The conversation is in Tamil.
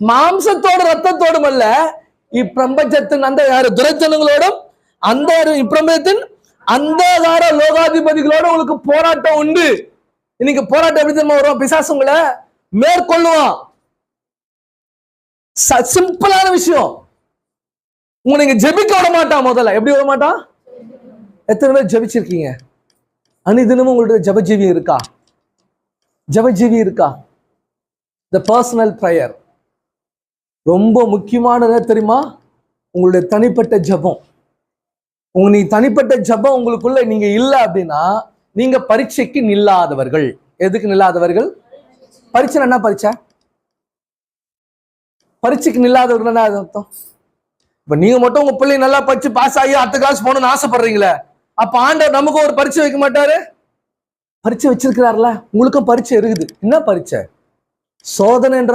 மாம்சத்தோடு ரத்தத்தோடும் அல்ல இப்பிரபஞ்சத்தின் அந்த யாரு துரைத்தனங்களோடும் அந்த இப்பிரபஞ்சத்தின் அந்தகார லோகாதிபதிகளோட உங்களுக்கு போராட்டம் உண்டு. இன்னைக்கு போராட்டம் எப்படி தெரியுமா வரும்? பிசாசு உங்களை மேற்கொள்ளுவான். ச- சிம்பிளான விஷயம். உங்களை நீங்க ஜெபிக்க விட மாட்டான் முதல்ல. எப்படி விட மாட்டான்? எத்தனை பேர் ஜெபிச்சிருக்கீங்க? அனிதினமும் உங்களுடைய ஜெபஜீவி இருக்கா? ஜபஜீவி இருக்கா? த பர்சனல் ப்ரேயர் ரொம்ப முக்கியமானது தெரியுமா? உங்களுடைய தனிப்பட்ட ஜெபம். உங்க நீ தனிப்பட்ட ஜபம் உங்களுக்குள்ள நீங்க இல்ல அப்படின்னா நீங்க பரீட்சைக்கு நில்லாதவர்கள். எதுக்கு நில்லாதவர்கள்? பரீட்சை என்ன பரீட்சை? பரீட்சைக்கு நில்லாதவர்கள் என்ன அர்த்தம்? இப்ப நீங்க மட்டும் உங்க பிள்ளை நல்லா படிச்சு பாஸ் ஆகி அடுத்த கிளாஸ் போகணும்னு ஆசைப்படுறீங்களே. அப்ப ஆண்டவர் நமக்கு ஒரு பரீட்சை வைக்க மாட்டாரு? பரீட்சை வச்சிருக்கிறாருல. உங்களுக்கும் பரீட்சை இருக்குது. என்ன பரீட்சை? சோதனை என்ற